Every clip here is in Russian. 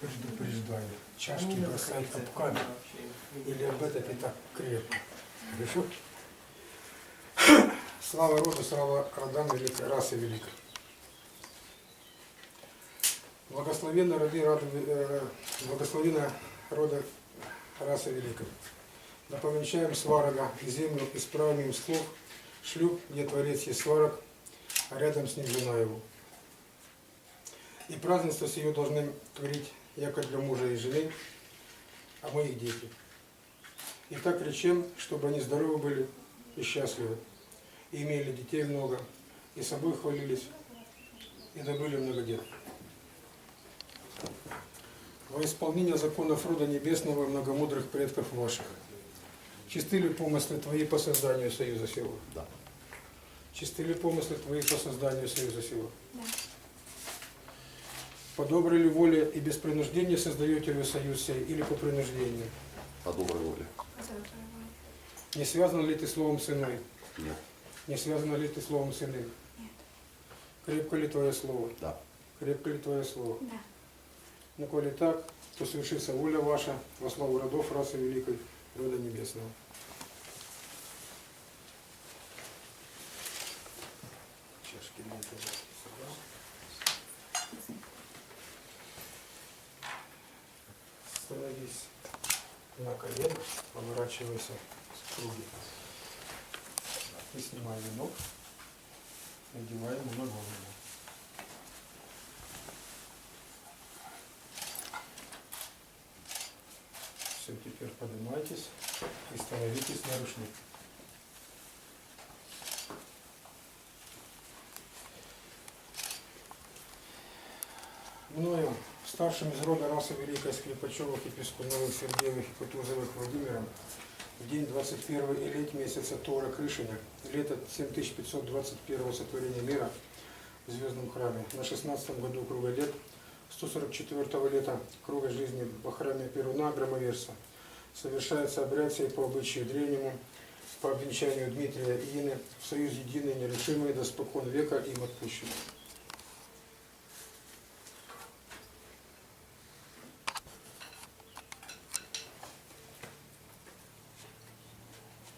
Предупреждаю. Чашки бросай об камень. Или об этот и так крепко. Хорошо? Слава роду, слава родам великой, расы великой. Благословенны роды, рады, э, благословенна рода расы великой. Да повенчаем сварога землю исправим слов, шлюп, где творец есть сварог, а рядом с ним жена его. И празднество сие должны творить яко для мужа и жены, а мы их дети. И так речем, чтобы они здоровы были и счастливы, и имели детей много, и собой хвалились, и добыли много дел. Во исполнение законов рода небесного и многомудрых предков ваших. Чисты ли помыслы твои по созданию союза сего? Да. Чисты ли помыслы твои по созданию союза сего? Да. По доброй ли воле и без принуждения создаете ли вы союз сей или по принуждению? По доброй воле. Не связан ли ты словом сыны? Нет. Не связано ли ты словом сыны? Нет. Крепко ли твое слово? Да. Крепко ли твое слово? Да. Ну, коли так, то совершится воля ваша во славу родов расы великой, рода небесного. Чашки мне Становись на колено, поворачивайся в круге. И снимай венок, надевай ему на голову. Все, теперь поднимайтесь и становитесь на рушник. Старшим из рода расы Великой Скрипачевых и Пескуновых, Сергеевых и Кутузовых Владимиром, в день 21 элет месяца Тора Крышиня, лето 7521 сотворения мира в Звездном храме, на 16 году круга лет, 144 лета круга жизни во храме Перуна Громоверса, совершается обряд сей по обычаю древнему, по обвенчанию Дмитрия и Ины в союз единый, нерешимый, до спокон века им отпущен.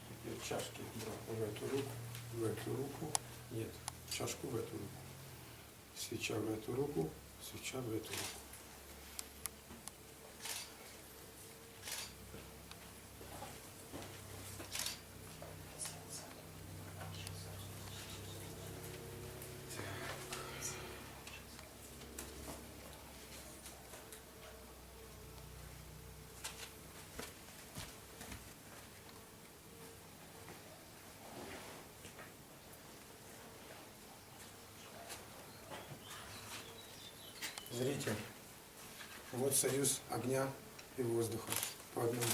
Теперь чашки да, в эту руку, в эту руку, нет, чашку в эту руку, свеча в эту руку, свеча в эту руку. Зритель, вот союз огня и воздуха по одному.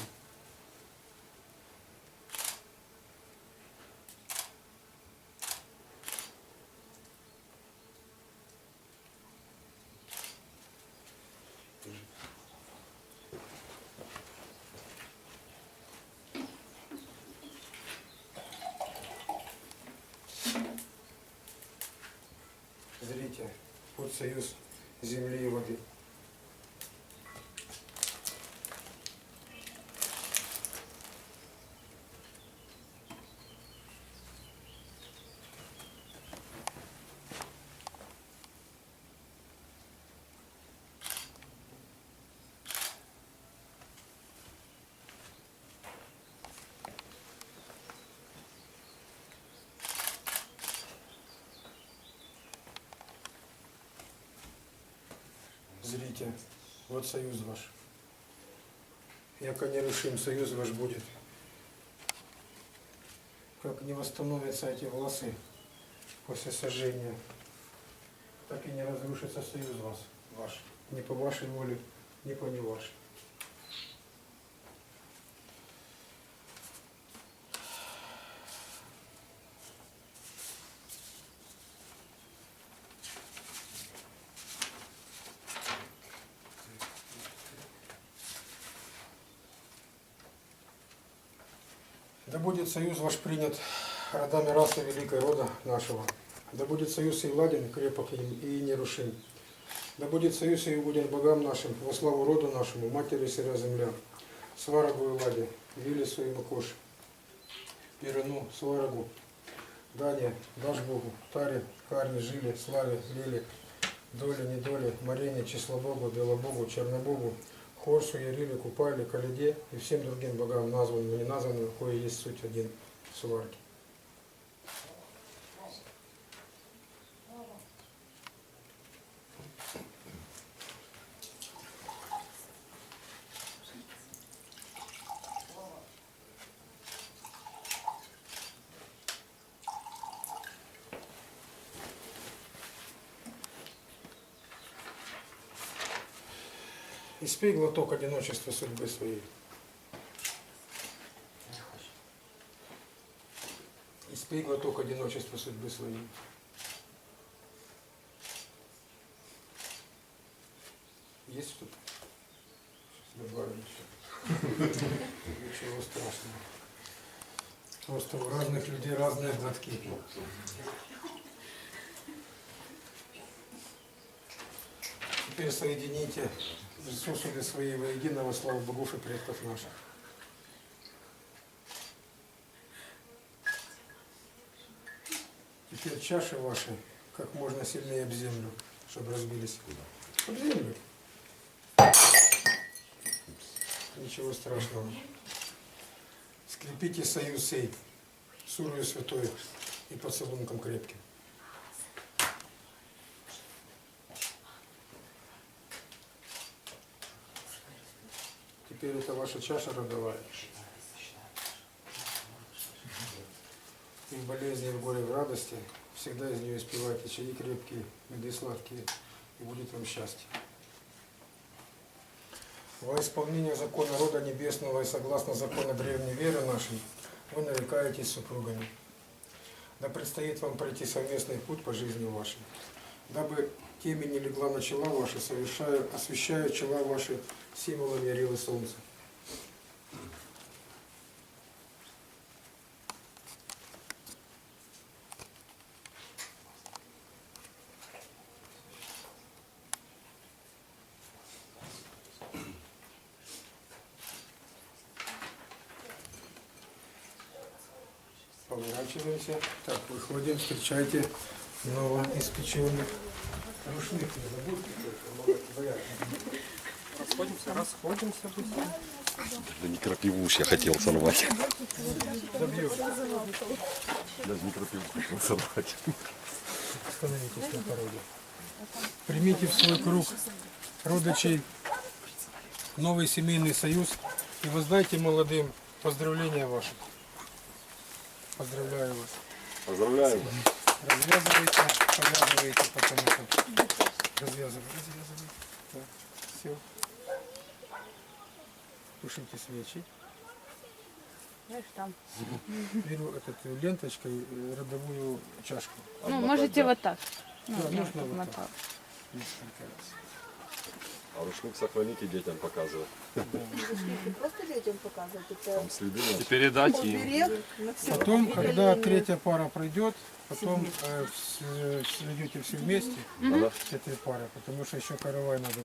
Зрите, вот союз земли и воды. Зрите, вот союз ваш. Яко нерушим союз ваш будет. Как не восстановятся эти волосы после сожжения, так и не разрушится союз вас, ваш. Ни по вашей воле, ни по не вашей. Да будет союз ваш принят родами расы великой рода нашего. Да будет союз и ладен, крепок и, и нерушим. Да будет союз и угоден богам нашим, во славу роду нашему, матери сыря земля. Сварогу и ладе, вили своим кош. Пирину, сварогу, Дане, дашь Богу, Таре, Карне, Жиле, Славе, Лиле, Доле, Недоле, Марине, Числобогу, Белобогу, Чернобогу, Хорсу, Яриле, Купале, Каледе и всем другим богам, названным и не названным, кое есть суть один в Испей глоток одиночества судьбы своей. Испей глоток одиночества судьбы своей. Есть что-то? Добавим еще. Ничего страшного. Просто у разных людей разные глотки. Теперь соедините сосуды свои воедино во славу богов и предков наших. Теперь чаши ваши как можно сильнее об землю, чтобы разбились. Об землю. Ничего страшного. Скрепите союз сей, сурою святой и поцелунком крепким. Теперь это ваша чаша родовая. И в болезни, и в горе, и в радости всегда из нее испевайте чаи крепкие, меды сладкие, и будет вам счастье. Во исполнение закона рода небесного и согласно закону древней веры нашей, вы нарекаетесь супругами. Да предстоит вам пройти совместный путь по жизни вашей, дабы теме не легла на чела ваши, совершая, освещая чела ваши символами Ярилы Солнца. Поворачиваемся. Так, выходим, встречайте новоиспеченных рушных. Не забудьте. Расходимся, расходимся быстро. Да не крапивуш я хотел сорвать. Добью. Даже не крапивуш хотел сорвать. Становитесь на пороге. Примите в свой круг родичей новый семейный союз и воздайте молодым поздравления ваши. Поздравляю вас. Поздравляю. Развязывайте, повязывайте потом это. Развязывайте, развязывайте. Так, все. Тушите свечи. Знаешь, там. Беру этот, э, ленточкой э, родовую чашку. Ну, можете вот так. Ну, Да, можно вот так. Несколько раз. А рушник сохраните детям показывать. Просто детям показывать, это Там следы наши. передать им. оберег на все Потом, когда третья пара пройдет, потом э, с- э, сведете все вместе Ага. с этой парой, потому что еще каравай надо